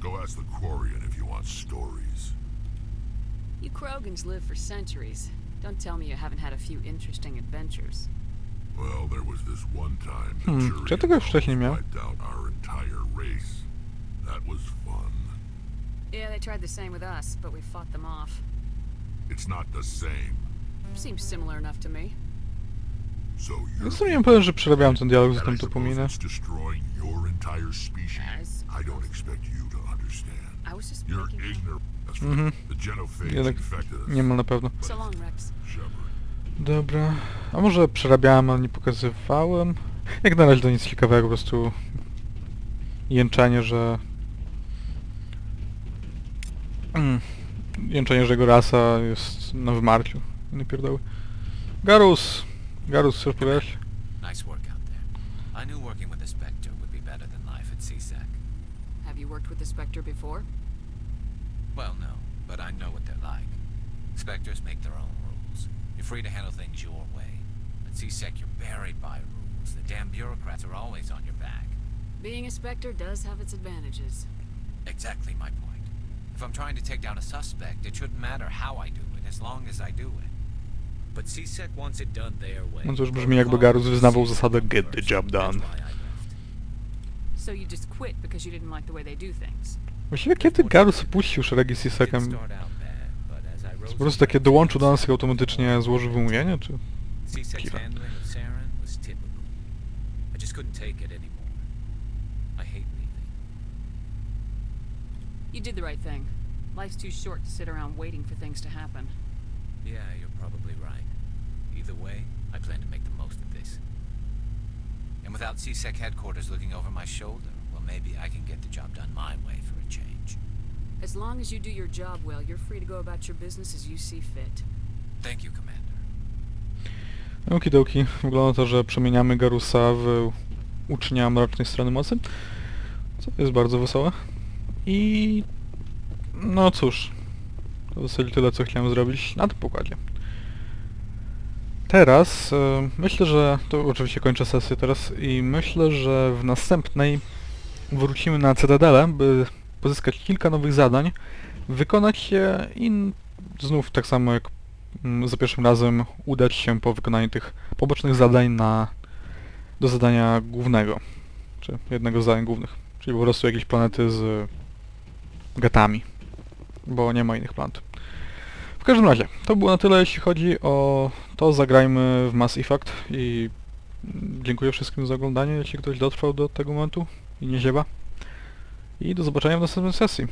Go ask the Quarian if you want stories. You Krogans live for centuries. Don't tell me you haven't had a few interesting adventures. Well, there was this one time the Hmm, Turians czy ja tego już wcześniej miał? wiped out our entire race. That was fun. Yeah, they tried the same with us, but we fought them off. It's not the same. Seems similar enough to me. So you're Więc sobie nie powiem, że przerabiałem ten dialog, and I zatem to suppose pominę. it's destroying your entire species. I don't expect you to You're ignorant. Mhm. Jednak nie ma na pewno. Dobra. A może przerabiałem, ale nie pokazywałem? Jak na razie to nic ciekawego, po prostu jęczenie, że... Mm. Jęczenie, że jego rasa jest na wymarciu. Nie pierdoły. Garus! Garus, chcesz powiedzieć? Nice work out there. I knew working with the Spectre would be better than life at CSEC. Have you worked with the Spectre before? Well, no, but I know what they're like. Spectres make their own rules. You're free to handle things your way. At CSEC, you're buried by rules. The damn bureaucrats are always on your back. Being a Spectre does have its advantages. Exactly my point. If I'm trying to take down a suspect, it shouldn't matter how I do it, as long as I do it. But CSEC wants it done their way. No to już brzmi jakby Garus wyznawał zasadę get the job done. So you just quit because you didn't like the way they do things. Właściwie kiedy Garus opuścił szeregi z Didn't Sisekiem? start out bad, but as I rose Po prostu takie dołączył do nas i automatycznie złożył wymówienie, czy... Leaving. You did the right thing. Life's too short to sit around waiting for things to happen. Yeah, you're probably right. Either way, without CSEC headquarters looking over my shoulder, well, maybe I can get the job done my way for a change. As long as you do your job well, you're free to go about your business as you see fit. Thank you, Commander. Okidoki. Wygląda to, że przemieniamy Garusa w ucznia mrocznej strony mocy. Co jest bardzo wesołe. I... No cóż. To w zasadzie tyle, co chciałem zrobić na tym pokładzie. Teraz e, myślę, że... To oczywiście kończę sesję teraz i myślę, że w następnej wrócimy na Cytadelę, by pozyskać kilka nowych zadań, wykonać je i znów tak samo jak mm, za pierwszym razem udać się po wykonaniu tych pobocznych zadań na do zadania głównego, czy jednego z zadań głównych, czyli po prostu jakieś planety z gatami, bo nie ma innych planet. Każdym razie, to było na tyle jeśli chodzi o to, zagrajmy w Mass Effect i dziękuję wszystkim za oglądanie, jeśli ktoś dotrwał do tego momentu i nie ziewa. I do zobaczenia w następnej sesji.